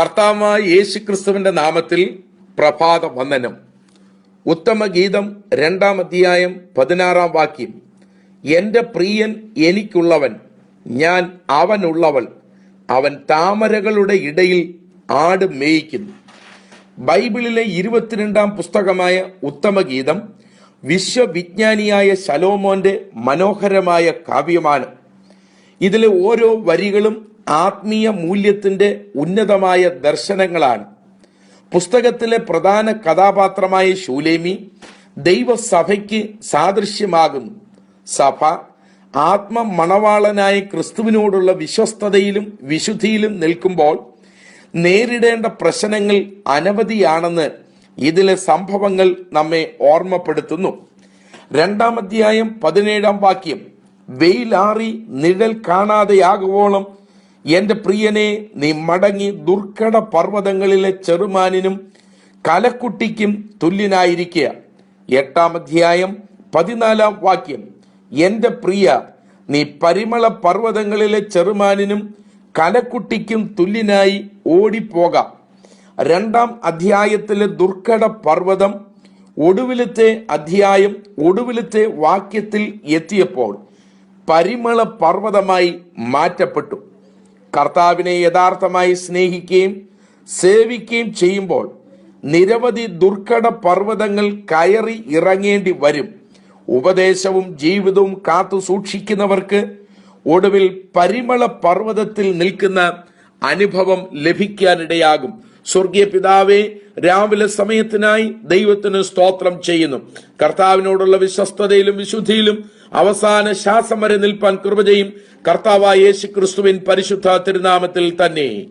കർത്താവായ യേശു ക്രിസ്തുവിന്റെ നാമത്തിൽ പ്രഭാത വന്ദനം ഉത്തമ ഗീതം രണ്ടാം അധ്യായം പതിനാറാം വാക്യം. എന്റെ പ്രിയൻ എനിക്കുള്ളവൻ ഞാൻ അവനുള്ളവൾ അവൻ താമരകളുടെ ഇടയിൽ ആട് മേയിക്കുന്നു. ബൈബിളിലെ ഇരുപത്തിരണ്ടാം പുസ്തകമായ ഉത്തമഗീതം വിശ്വവിജ്ഞാനിയായ ശലോമോന്റെ മനോഹരമായ കാവ്യമാണ്. ഇതിലെ ഓരോ വരികളും ആത്മീയ മൂല്യത്തിന്റെ ഉന്നതമായ ദർശനങ്ങളാണ്. പുസ്തകത്തിലെ പ്രധാന കഥാപാത്രമായ ശൂലേമി ദൈവസഭയ്ക്ക് സാദൃശ്യമാകുന്നു. സഭ ആത്മ മണവാളനായ ക്രിസ്തുവിനോടുള്ള വിശ്വസ്തതയിലും വിശുദ്ധിയിലും നിൽക്കുമ്പോൾ നേരിടേണ്ട പ്രശ്നങ്ങൾ അനവധിയാണെന്ന് ഇതിലെ സംഭവങ്ങൾ നമ്മെ ഓർമ്മപ്പെടുത്തുന്നു. രണ്ടാം അധ്യായം പതിനേഴാം വാക്യം വെയിലാറി നിഴൽ കാണാതെയാകുവോളം എന്റെ പ്രിയനെ നീ മടങ്ങി ദുർഘട പർവതങ്ങളിലെ ചെറുമാനിനും കലക്കുട്ടിക്കും തുല്യനായിരിക്കുക. എട്ടാം അധ്യായം പതിനാലാം വാക്യം. എന്റെ പ്രിയ നീ പരിമള പർവതങ്ങളിലെ ചെറുമാനിനും കലക്കുട്ടിക്കും തുല്യനായി ഓടിപ്പോകാം. രണ്ടാം അധ്യായത്തിലെ ദുർഘട പർവതം ഒടുവിലത്തെ അധ്യായം ഒടുവിലത്തെ വാക്യത്തിൽ എത്തിയപ്പോൾ പരിമള പർവതമായി മാറ്റപ്പെട്ടു. കർത്താവിനെ യഥാർത്ഥമായി സ്നേഹിക്കുകയും സേവിക്കുകയും ചെയ്യുമ്പോൾ നിരവധി ദുർഘട പർവതങ്ങൾ കയറി ഇറങ്ങേണ്ടി വരും. ഉപദേശവും ജീവിതവും കാത്തു സൂക്ഷിക്കുന്നവർക്ക് ഒടുവിൽ പരിമള പർവതത്തിൽ നിൽക്കുന്ന അനുഭവം ലഭിക്കാനിടയാകും. സ്വർഗീയ പിതാവെ രാവിലെ സമയത്തിനായി ദൈവത്തിന് സ്തോത്രം ചെയ്യുന്നു. കർത്താവിനോടുള്ള വിശ്വസ്തതയിലും വിശുദ്ധിയിലും അവസാന ശ്വാസം വരെ നിൽപ്പാൻ കൃപ ചെയ്യും. കർത്താവായ യേശു ക്രിസ്തുവിൻ പരിശുദ്ധ തിരുനാമത്തിൽ തന്നെ.